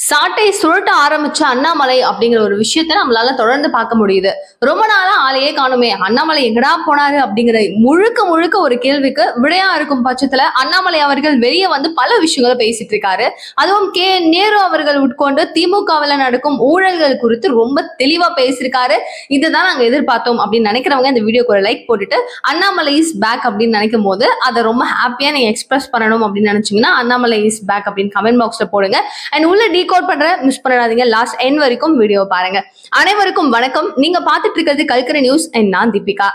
சாட்டை சுருட்ட ஆரம்பிச்ச அண்ணாமலை அப்படிங்கிற ஒரு விஷயத்த நம்மளால தொடர்ந்து பார்க்க முடியுது. ரொம்ப நாளா ஆளையே காணுமே. அண்ணாமலை எங்கடா போனாரு அப்படிங்கிற முழுக்க முழுக்க ஒரு கேள்விக்கு விடையா இருக்கும் பட்சத்துல அண்ணாமலை அவர்கள் வெளியே வந்து பல விஷயங்களை பேசிட்டு இருக்காரு. அதுவும் கே. நேரு அவர்கள் உட்கொண்டு திமுகவில் நடக்கும் ஊழல்கள் குறித்து ரொம்ப தெளிவா பேசியிருக்காரு. இதுதான் நாங்க எதிர்பார்த்தோம் அப்படின்னு நினைக்கிறவங்க இந்த வீடியோக்கு ஒரு லைக் போட்டுட்டு அண்ணாமலை இஸ் பேக் அப்படின்னு நினைக்கும் போது அதை ரொம்ப ஹாப்பியா நீங்க எக்ஸ்பிரஸ் பண்ணணும் அப்படின்னு நினைச்சீங்கன்னா அண்ணாமலை இஸ் பேக் அப்படின்னு கமெண்ட் பாக்ஸ்ல போடுங்க. அண்ட் உள்ள டீகோட் பண்ற மிஸ் பண்ணாதீங்க லாஸ்ட் என் வரைக்கும் வீடியோ பாருங்க. அனைவருக்கும் வணக்கம். நீங்க பாத்துட்டு இருக்கிறது கல்கரி நியூஸ் அண்ட் நான் தீபிகா.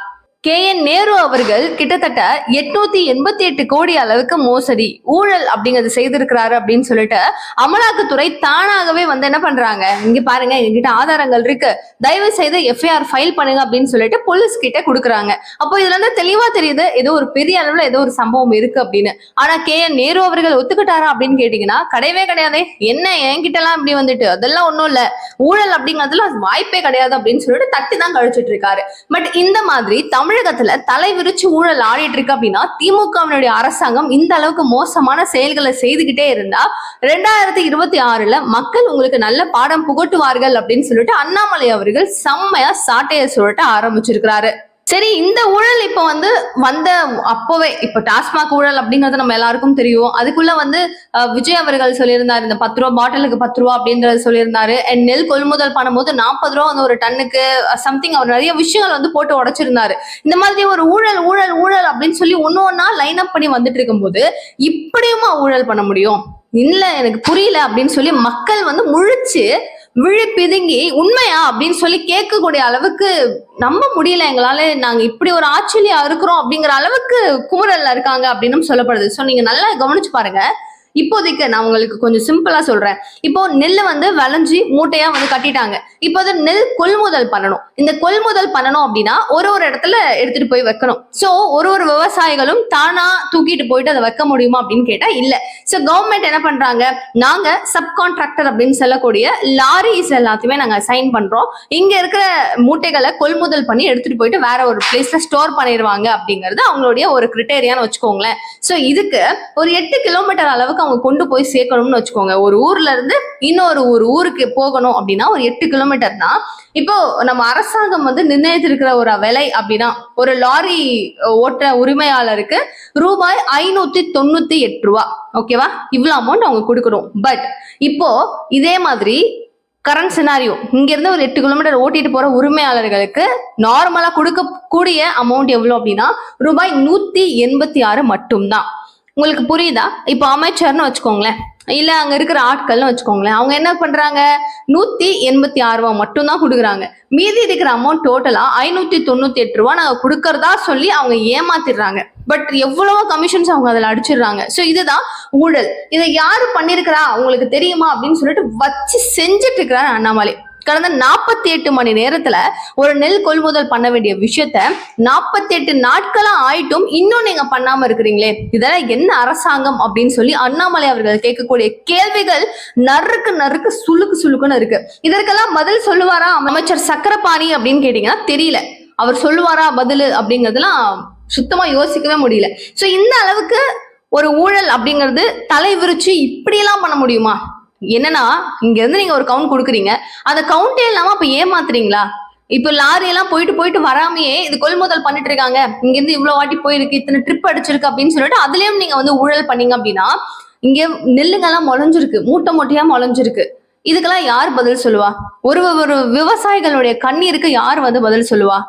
கே. என். நேரு அவர்கள் கிட்டத்தட்ட எட்நூத்தி எண்பத்தி எட்டு கோடி அளவுக்கு மோசடி ஊழல் அப்படிங்கறது செய்திருக்கிறாரு அப்படின்னு சொல்லிட்டு அமலாக்கத்துறை தானாகவே வந்து என்ன பண்றாங்க? இங்க பாருங்க எங்ககிட்ட ஆதாரங்கள் இருக்கு. தயவு செய்து எஃப்ஐஆர் ஃபைல் பண்ணுங்க அப்படின்னு சொல்லிட்டு போலீஸ் கிட்ட கொடுக்குறாங்க. அப்போ இதுல இருந்து தெளிவா தெரியுது ஏதோ ஒரு பெரிய அளவுல ஏதோ ஒரு சம்பவம் இருக்கு அப்படின்னு. ஆனா கே. என். நேரு அவர்கள் ஒத்துக்கிட்டாரா அப்படின்னு கேட்டீங்கன்னா கிடையவே கிடையாது. என்ன என்கிட்ட எல்லாம் இப்படி வந்துட்டு? அதெல்லாம் ஒண்ணும் இல்ல. ஊழல் அப்படிங்கிறதுல வாய்ப்பே கிடையாது அப்படின்னு சொல்லிட்டு தட்டி தான் கழிச்சிட்டு இருக்காரு. பட் இந்த மாதிரி தமிழ் தமிழகத்துல தலை விரிச்சு ஊழல் ஆடிட்டு இருக்கு அப்படின்னா திமுகவினுடைய அரசாங்கம் இந்த அளவுக்கு மோசமான செயல்களை செய்துகிட்டே இருந்தா ரெண்டாயிரத்தி இருபத்தி ஆறுல மக்கள் உங்களுக்கு நல்ல பாடம் புகட்டுவார்கள் அப்படின்னு சொல்லிட்டு அண்ணாமலை அவர்கள் செம்மையா சாட்டைய சுழட்ட ஆரம்பிச்சிருக்கிறாரு. சரி இந்த ஊழல் இப்ப வந்து வந்த அப்பவே இப்ப டாஸ்மாக் ஊழல் அப்படிங்கறது நம்ம எல்லாருக்கும் தெரியும். அதுக்குள்ள வந்து விஜய் அவர்கள் சொல்லியிருந்தாரு இந்த பத்து ரூபா பாட்டிலுக்கு பத்து ரூபா அப்படின்றத சொல்லியிருந்தாரு. அண்ட் நெல் கொள்முதல் பண்ணும்போது நாற்பது ரூபா வந்து ஒரு டன்னுக்கு சம்திங் அவர் நிறைய விஷயங்கள் வந்து போட்டு உடைச்சிருந்தாரு. இந்த மாதிரி ஒரு ஊழல் ஊழல் ஊழல் அப்படின்னு சொல்லி ஒன்னு ஒன்னா லைன் அப் பண்ணி வந்துட்டு இருக்கும்போது இப்படியுமா ஊழல் பண்ண முடியும்? இல்ல எனக்கு புரியல அப்படின்னு சொல்லி மக்கள் வந்து முழிச்சு விழு பிதுங்கி உண்மையா? அப்படின்னு சொல்லி கேட்கக்கூடிய அளவுக்கு நம்ப முடியல எங்களால. நாங்க இப்படி ஒரு ஆச்சரியா இருக்கிறோம் அப்படிங்கிற அளவுக்கு குமுறல்ல இருக்காங்க அப்படின்னு சொல்லப்படுது. சோ நீங்க நல்லா கவனிச்சு பாருங்க. இப்போதைக்கு நான் உங்களுக்கு கொஞ்சம் சிம்பிளா சொல்றேன். இப்போ நெல் வந்து விளைஞ்சி மூட்டையா வந்து கட்டிட்டாங்க. இப்போ அது நெல் கொள்முதல் பண்ணணும். இந்த கொள்முதல் பண்ணணும் அப்படின்னா ஒரு ஒரு இடத்துல எடுத்துட்டு போய் வைக்கணும். சோ ஒரு ஒரு விவசாயிகளும் தானா தூக்கிட்டு போயிட்டு அதை வைக்க முடியுமா அப்படின்னு கேட்டா இல்ல. சோ கவர்மெண்ட் என்ன பண்றாங்க? நாங்க சப்கான்ட்ராக்டர் அப்படின்னு சொல்லக்கூடிய லாரிஸ் எல்லாத்தையுமே நாங்க சைன் பண்றோம். இங்க இருக்கிற மூட்டைகளை கொள்முதல் பண்ணி எடுத்துட்டு போயிட்டு வேற ஒரு பிளேஸ்ல ஸ்டோர் பண்ணிடுவாங்க அப்படிங்கிறது அவங்களுடைய ஒரு கிரிட்டேரியான்னு வச்சுக்கோங்களேன். சோ இதுக்கு ஒரு எட்டு கிலோமீட்டர் அளவுக்கு அவங்க கொண்டு போய் சேர்க்கணும்னு வச்சுக்கோங்க. ஒரு ஊர்ல இருந்து இன்னொரு ஒரு ஊருக்கு போகணும் அப்படின்னா ஒரு எட்டு கிலோமீட்டர் தான். இப்போ நம்ம அரசாங்கம் வந்து நிர்ணயித்திருக்கிற ஒரு விலை அப்படின்னா ஒரு லாரி ஓட்டுற உரிமையாளருக்கு ரூபாய் ஐநூத்தி தொண்ணூத்தி எட்டு ரூபா. ஓகேவா இவ்வளவு அமௌண்ட் அவங்க கொடுக்கணும். பட் இப்போ இதே மாதிரி கரண்ட் சினாரியோ இங்க இருந்து ஒரு எட்டு கிலோமீட்டர் ஓட்டிட்டு போற உரிமையாளர்களுக்கு நார்மலா கொடுக்கக்கூடிய அமௌண்ட் எவ்வளவு அப்படின்னா ரூபாய் நூத்தி எண்பத்தி ஆறு மட்டும்தான். உங்களுக்கு புரியுதா? இப்போ அமைச்சர்னு வச்சுக்கோங்களேன். இல்ல அங்க இருக்கிற ஆட்கள்னு வச்சுக்கோங்களேன். அவங்க என்ன பண்றாங்க? நூத்தி எண்பத்தி ஆறு ரூபா மட்டும் தான் கொடுக்குறாங்க. மீதி இருக்கிற அமௌண்ட் டோட்டலா ஐநூத்தி தொண்ணூத்தி எட்டு ரூபா நாங்க கொடுக்கறதா சொல்லி அவங்க ஏமாத்திடுறாங்க. பட் எவ்வளவோ கமிஷன்ஸ் அவங்க அதில் அடிச்சிடுறாங்க. ஸோ இதுதான் ஊழல். இதை யாரு பண்ணிருக்கிறா உங்களுக்கு தெரியுமா? அப்படின்னு சொல்லிட்டு வச்சு செஞ்சுட்டு இருக்கிறாரு அண்ணாமலை. கடந்த நாற்பத்தி எட்டு மணி நேரத்துல ஒரு நெல் கொள்முதல் பண்ண வேண்டிய விஷயத்த நாற்பத்தி எட்டு நாட்களா ஆயிட்டும் இன்னும் நீங்க பண்ணாம இருக்கிறீங்களே. இதெல்லாம் என்ன அரசாங்கம் அப்படின்னு சொல்லி அண்ணாமலை அவர்கள் கேட்கக்கூடிய கேள்விகள் நறுக்கு நறுக்கு சுளுக்கு சுளுக்குன்னு இருக்கு. இதற்கெல்லாம் பதில் சொல்லுவாரா அமைச்சர் சக்கரபாணி அப்படின்னு கேட்டீங்கன்னா தெரியல. அவர் சொல்லுவாரா பதில் அப்படிங்கிறதுலாம் சுத்தமா யோசிக்கவே முடியல. சோ இந்த அளவுக்கு ஒரு ஊழல் அப்படிங்கிறது தலை விரிச்சு இப்படியெல்லாம் பண்ண முடியுமா? என்னன்னா இங்க இருந்து நீங்க ஒரு கவுண்ட் கொடுக்குறீங்க. அந்த கவுண்டே இல்லாம அப்ப ஏமாத்துறீங்களா? இப்ப லாரி எல்லாம் போயிட்டு போயிட்டு வராமையே இது கொள்முதல் பண்ணிட்டு இருக்காங்க. இங்க இருந்து இவ்வளவு வாட்டி போயிருக்கு இத்தனை ட்ரிப் அடிச்சிருக்கு அப்படின்னு சொல்லிட்டு அதுலயும் நீங்க வந்து ஊழல் பண்ணீங்க அப்படின்னா இங்க நெல்லுங்கெல்லாம் முளைஞ்சிருக்கு மூட்டை மூட்டையா முளைஞ்சிருக்கு. இதுக்கெல்லாம் யார் பதில் சொல்லுவா? ஒரு ஒரு விவசாயிகளுடைய கண்ணீருக்கு யார் வந்து பதில் சொல்லுவா?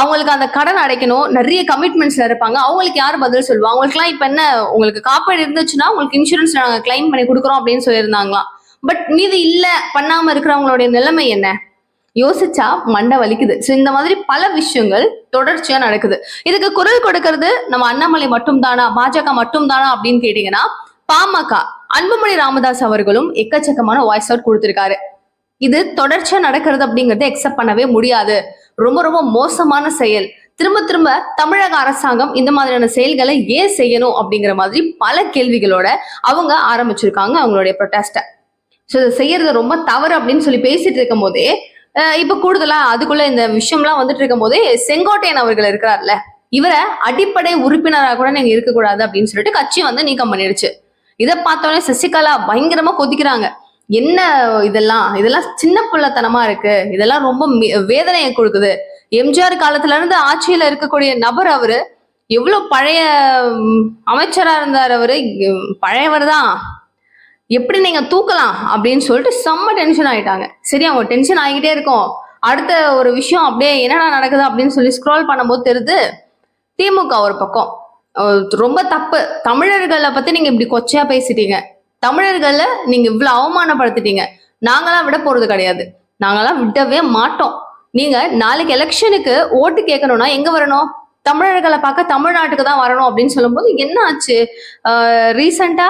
அவங்களுக்கு அந்த கடன் அடைக்கணும். நிறைய கமிட்மெண்ட்ஸ்ல இருப்பாங்க. அவங்களுக்கு யார் பதில் சொல்லுவா? அவங்களுக்குலாம் இப்ப என்ன உங்களுக்கு காப்பீடு இருந்துச்சுன்னா உங்களுக்கு இன்சூரன்ஸ் நாங்க கிளைம் பண்ணி கொடுக்குறோம் அப்படின்னு சொல்லியிருந்தாங்களாம். பட் மீது இல்ல பண்ணாம இருக்கிறவங்களுடைய நிலைமை என்ன? யோசிச்சா மண்டை வலிக்குது. ஸோ இந்த மாதிரி பல விஷயங்கள் தொடர்ச்சியா நடக்குது. இதுக்கு குரல் கொடுக்கறது நம்ம அண்ணாமலை மட்டும் தானா பாஜக மட்டும் தானா அப்படின்னு கேட்டீங்கன்னா பாமக அன்புமணி ராமதாஸ் அவர்களும் எக்கச்சக்கமான வாய்ஸ் அவுட் கொடுத்திருக்காரு. இது தொடர்ச்சியா நடக்கிறது அப்படிங்கறத எக்ஸெப்ட் பண்ணவே முடியாது. ரொம்ப ரொம்ப மோசமான செயல். திரும்ப திரும்ப தமிழக அரசாங்கம் இந்த மாதிரியான செயல்களை ஏன் செய்யணும் அப்படிங்கிற மாதிரி பல கேள்விகளோட அவங்க ஆரம்பிச்சிருக்காங்க அவங்களுடைய ப்ரொட்டஸ்ட ஸோ இதை செய்யறது ரொம்ப தவறு அப்படின்னு சொல்லி பேசிட்டு இருக்கும் போதே இப்ப கூடுதலா அதுக்குள்ள இந்த விஷயம்லாம் வந்துட்டு இருக்கும் போதே செங்கோட்டையன் அவர்கள் இருக்கிறார்ல இவரை அடிப்படை உறுப்பினராக கூட நீங்க இருக்கக்கூடாது அப்படின்னு சொல்லிட்டு கட்சி வந்து நீக்கம் பண்ணிடுச்சு இதை பார்த்தோன்னே சசிகலா பயங்கரமா கொதிக்கிறாங்க. என்ன இதெல்லாம்? இதெல்லாம் சின்ன பிள்ளைத்தனமா இருக்கு. இதெல்லாம் ரொம்ப வேதனையை கொடுக்குது. எம்ஜிஆர் காலத்துல இருந்து ஆட்சியில இருக்கக்கூடிய நபர் அவரு. எவ்வளவு பழைய அமைச்சரா இருந்தார் அவரு. பழையவர் தான். எப்படி நீங்க தூக்கலாம்? அப்படின்னு சொல்லிட்டு செம்ம டென்ஷன் ஆயிட்டாங்க. சரி அவங்க டென்ஷன் ஆகிக்கிட்டே இருக்கும். அடுத்த ஒரு விஷயம் அப்படியே என்னடா நடக்குது அப்படின்னு சொல்லி ஸ்க்ரோல் பண்ணும்போது தெரியுது திமுக ஒரு பக்கம். ரொம்ப தப்பு. தமிழர்களை பத்தி நீங்க இப்படி கொச்சையா பேசிட்டீங்க. தமிழர்களை நீங்க இவ்வளவு அவமானப்படுத்திட்டீங்க. நாங்களாம் விட போறது கிடையாது. நாங்களாம் விடவே மாட்டோம். நீங்க நாளைக்கு எலெக்ஷனுக்கு ஓட்டு கேட்கணும்னா எங்க வரணும்? தமிழர்களை பார்க்க தமிழ்நாட்டுக்கு தான் வரணும் அப்படின்னு சொல்லும்போது என்ன ஆச்சு? ரீசெண்டா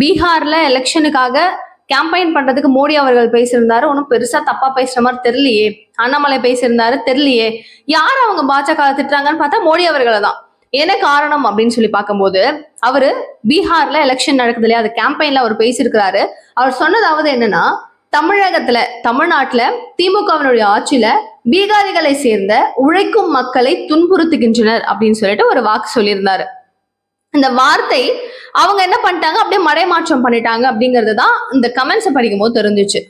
பீகார்ல எலெக்ஷனுக்காக கேம்பெயின் பண்றதுக்கு மோடி அவர்கள் பேசியிருந்தாரு. ஒன்றும் பெருசா தப்பா பேசுற மாதிரி தெரியலையே. அண்ணாமலை பேசியிருந்தாரு. தெரியலையே. யார் அவங்க பாஜக திட்டுறாங்கன்னு பார்த்தா மோடி அவர்களை தான் என்ன காரணம் அப்படின்னு சொல்லி பார்க்கும்போது அவரு பீகார்ல எலெக்ஷன் நடக்குது இல்லையா? அது கேம்பெயின்ல அவர் பேசியிருக்கிறாரு. அவர் சொன்னதாவது என்னன்னா தமிழகத்துல தமிழ்நாட்டுல திமுகவினுடைய ஆட்சியில பீகாரிகளை சேர்ந்த உழைக்கும் மக்களை துன்புறுத்துகின்றனர் அப்படின்னு சொல்லிட்டு ஒரு வாக்கு சொல்லியிருந்தாரு. இந்த வார்த்தை அவங்க என்ன பண்ணிட்டாங்க? அப்படியே மடைமாற்றம் பண்ணிட்டாங்க அப்படிங்கிறது தான் இந்த கமெண்ட்ஸை படிக்கும் போது தெரிஞ்சுச்சு.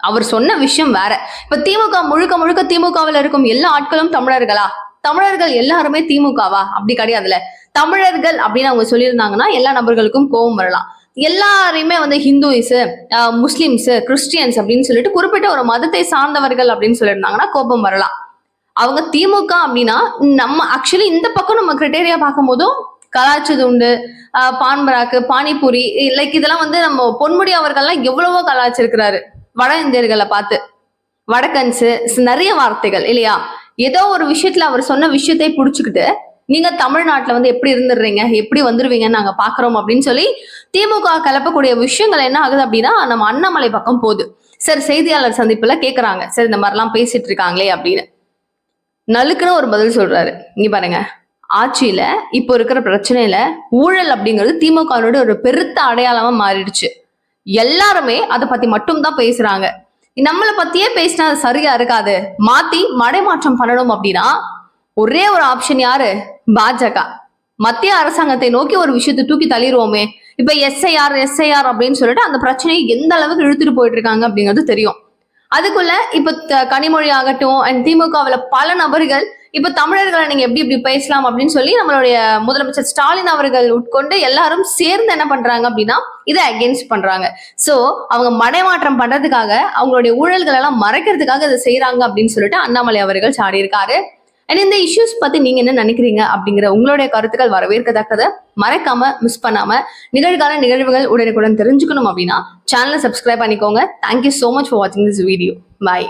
அவர் சொன்ன விஷயம் வேற. இப்ப திமுக முழுக்க முழுக்க திமுகவில் இருக்கும் எல்லா ஆட்களும் தமிழர்களா? தமிழர்கள் எல்லாருமே திமுகவா? அப்படி கிடையாதுல தமிழர்கள் அப்படின்னு அவங்க சொல்லியிருந்தாங்கன்னா எல்லா நபர்களுக்கும் கோபம் வரலாம். எல்லாரையுமே வந்து ஹிந்துஸ் முஸ்லிம்ஸ் கிறிஸ்டியன்ஸ் அப்படின்னு சொல்லிட்டு குறிப்பிட்ட ஒரு மதத்தை சார்ந்தவர்கள் அப்படின்னு சொல்லியிருந்தாங்கன்னா கோபம் வரலாம். அவங்க திமுக அப்படின்னா நம்ம ஆக்சுவலி இந்த பக்கம் நம்ம கிரிட்டேரியா பார்க்கும்போதும் கலாச்சது உண்டு. ஆஹ் பான்பராக்கு பானிபூரி லைக் இதெல்லாம் வந்து நம்ம பொன்முடி அவர்கள்லாம் எவ்வளவோ கலாச்சிருக்கிறாரு வட இந்தியர்களை பார்த்து. வடக்கன்ஸ் நிறைய வார்த்தைகள் இல்லையா? ஏதோ ஒரு விஷயத்துல அவர் சொன்ன விஷயத்தை புடிச்சுக்கிட்டு நீங்க தமிழ்நாட்டுல வந்து எப்படி இருந்துடுறீங்க? எப்படி வந்துருவீங்கன்னு நாங்க பாக்குறோம் அப்படின்னு சொல்லி திமுக கலப்பக்கூடிய விஷயங்கள் என்ன ஆகுது அப்படின்னா நம்ம அண்ணாமலை பக்கம் போகுது. சார் செய்தியாளர் சந்திப்புல கேக்குறாங்க. சார் இந்த மாதிரிலாம் பேசிட்டு இருக்காங்களே அப்படின்னு. நலுக்குன்னு ஒரு பதில் சொல்றாரு. இங்க பாருங்க. ஆட்சியில இப்போ இருக்கிற பிரச்சனையில ஊழல் அப்படிங்கிறது திமுகவோட ஒரு பெருத்த அடையாளமா மாறிடுச்சு. எல்லாருமே அதை பத்தி மட்டும் தான் பேசுறாங்க. நம்மளை பத்தியே பேசினா அது சரியா இருக்காது. மாத்தி மடைமாற்றம் பண்ணணும் அப்படின்னா ஒரே ஒரு ஆப்ஷன் யாரு? பாஜக. மத்திய அரசாங்கத்தை நோக்கி ஒரு விஷயத்தை தூக்கி தள்ளிடுவோமே. இப்ப எஸ்ஐஆர் எஸ்ஐஆர் அப்படின்னு சொல்லிட்டு அந்த பிரச்சனையை எந்த அளவுக்கு இழுத்துட்டு போயிட்டு இருக்காங்க அப்படிங்கிறது தெரியும். அதுக்குள்ள இப்ப த- கனிமொழி ஆகட்டும் அண்ட் திமுகவுல பல நபர்கள் இப்ப தமிழர்களை நீங்க எப்படி இப்படி பேசலாம் அப்படின்னு சொல்லி நம்மளுடைய முதலமைச்சர் ஸ்டாலின் அவர்கள் உட்கொண்டு எல்லாரும் சேர்ந்து என்ன பண்றாங்க அப்படின்னா இதை அகேன்ஸ்ட் பண்றாங்க. சோ அவங்க மடைமாற்றம் பண்றதுக்காக அவங்களுடைய ஊழல்கள் எல்லாம் மறைக்கிறதுக்காக இதை செய்யறாங்க அப்படின்னு சொல்லிட்டு அண்ணாமலை அவர்கள் சாடியிருக்காரு. அண்ட் இந்த இஷ்யூஸ் பத்தி நீங்க என்ன நினைக்கிறீங்க அப்படிங்கிற உங்களுடைய கருத்துக்கள் வரவேற்கத்தக்கதை. மறக்காம மிஸ் பண்ணாம நிகழ்கால நிகழ்வுகள் உடனுக்குடன் தெரிஞ்சுக்கணும் அப்படின்னா சேனலை சப்ஸ்கிரைப் பண்ணிக்கோங்க. Thank you so much for வாட்சிங் திஸ் வீடியோ பாய்